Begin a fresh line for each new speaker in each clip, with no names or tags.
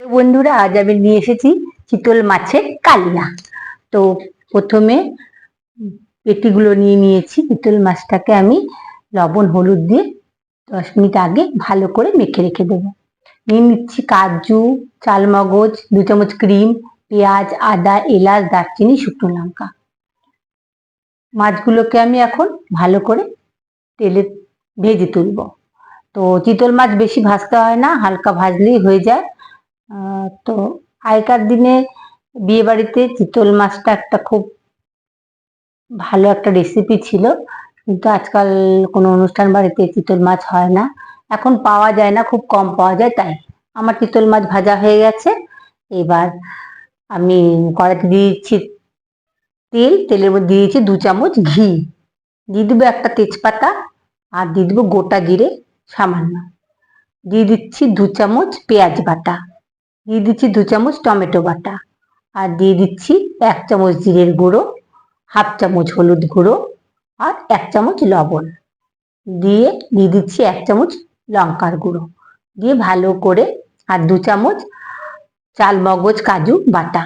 বন্ধুরা, আজ আমি নিয়ে এসেছি চিতল মাছের কালিয়া। তো প্রথমে পেটিগুলো নিয়ে নিয়েছি। চিতল মাছটাকে আমি লবণ, হলুদ দিয়ে দশ মিনিট আগে ভালো করে মেখে রেখে দেবো। নিয়ে নিচ্ছি কাজু, চালমগজ, দু চামচ ক্রিম, পেঁয়াজ, আদা, এলাচ, দারচিনি, শুকনো লঙ্কা। মাছগুলোকে আমি এখন ভালো করে তেলে ভেজে তুলবো। তো চিতল মাছ বেশি ভাজতে হয় না, হালকা ভাজলেই হয়ে যায়। তো আগেকার দিনে বিয়ে বাড়িতে চিতল মাছটা একটা খুব ভালো একটা রেসিপি ছিল, কিন্তু আজকাল কোনো অনুষ্ঠান বাড়িতে চিতল মাছ হয় না। এখন পাওয়া যায় না, খুব কম পাওয়া যায়, তাই আমার চিতল মাছ ভাজা হয়ে গেছে। এবার আমি কড়াইতে দিয়ে দিচ্ছি তেল, তেলের মধ্যে দিয়ে দিচ্ছি দু চামচ ঘি। দিয়ে দেবো একটা তেজপাতা আর দিয়ে দেবো গোটা জিরে সামান্য। দিয়ে দিচ্ছি দু চামচ পেঁয়াজ বাটা। দিয়ে দিচ্ছি দু চামচ টমেটো বাটা। আর দিয়ে দিচ্ছি এক চামচ জিরের গুঁড়ো, হাফ চামচ হলুদ গুঁড়ো আর এক চামচ লবণ। দিয়ে দিয়ে দিচ্ছি এক চামচ লঙ্কার গুঁড়ো। দিয়ে ভালো করে আর দু চামচ চাল মগজ কাজু বাটা।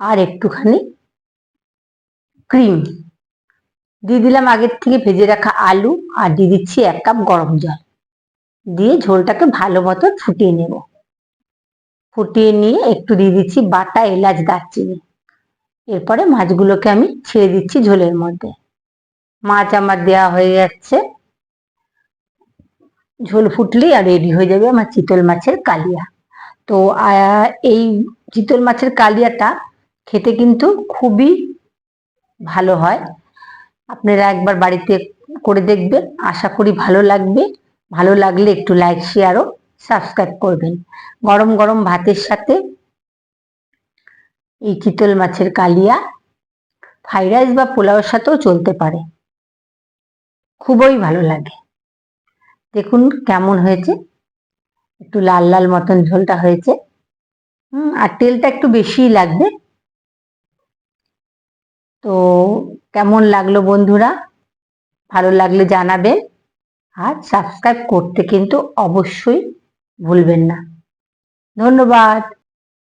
আর একটুখানি ক্রিম। দিয়ে দিলাম আগের থেকে ভেজে রাখা আলু আর দিয়ে দিচ্ছি এক কাপ গরম জল। দিয়ে ঝোলটাকে ভালো মতো ফুটিয়ে নেব। ফুটিয়ে নিয়ে একটু দিয়ে দিচ্ছি বাটা, এলাচ, দারচিনি। এরপরে মাছগুলোকে আমি ছেড়ে দিচ্ছি ঝোলের মধ্যে। মাছ আমার দেওয়া হয়ে যাচ্ছে। ঝোল ফুটলেই আর রেডি হয়ে যাবে আমার চিতল মাছের কালিয়া। তো এই চিতল মাছের কালিয়াটা খেতে কিন্তু খুবই ভালো হয়। আপনারা একবার বাড়িতে করে দেখবেন। আশা করি ভালো লাগবে। ভালো লাগলে একটু লাইক শেয়ারও সাবস্ক্রাইব করবেন। গরম গরম ভাতের সাথে এই চিতল মাছের কালিয়া ফ্রাইড রাইস বা পোলাওয়ের সাথেও চলতে পারে। খুবই ভালো লাগে। দেখুন কেমন হয়েছে। একটু লাল লাল মতন ঝোলটা হয়েছে। হুম, আর তেলটা একটু বেশিই লাগবে। তো কেমন লাগল বন্ধুরা? ভালো লাগলে জানাবেন। আর সাবস্ক্রাইব করতে কিন্তু অবশ্যই ভুলবেন না। ধন্যবাদ।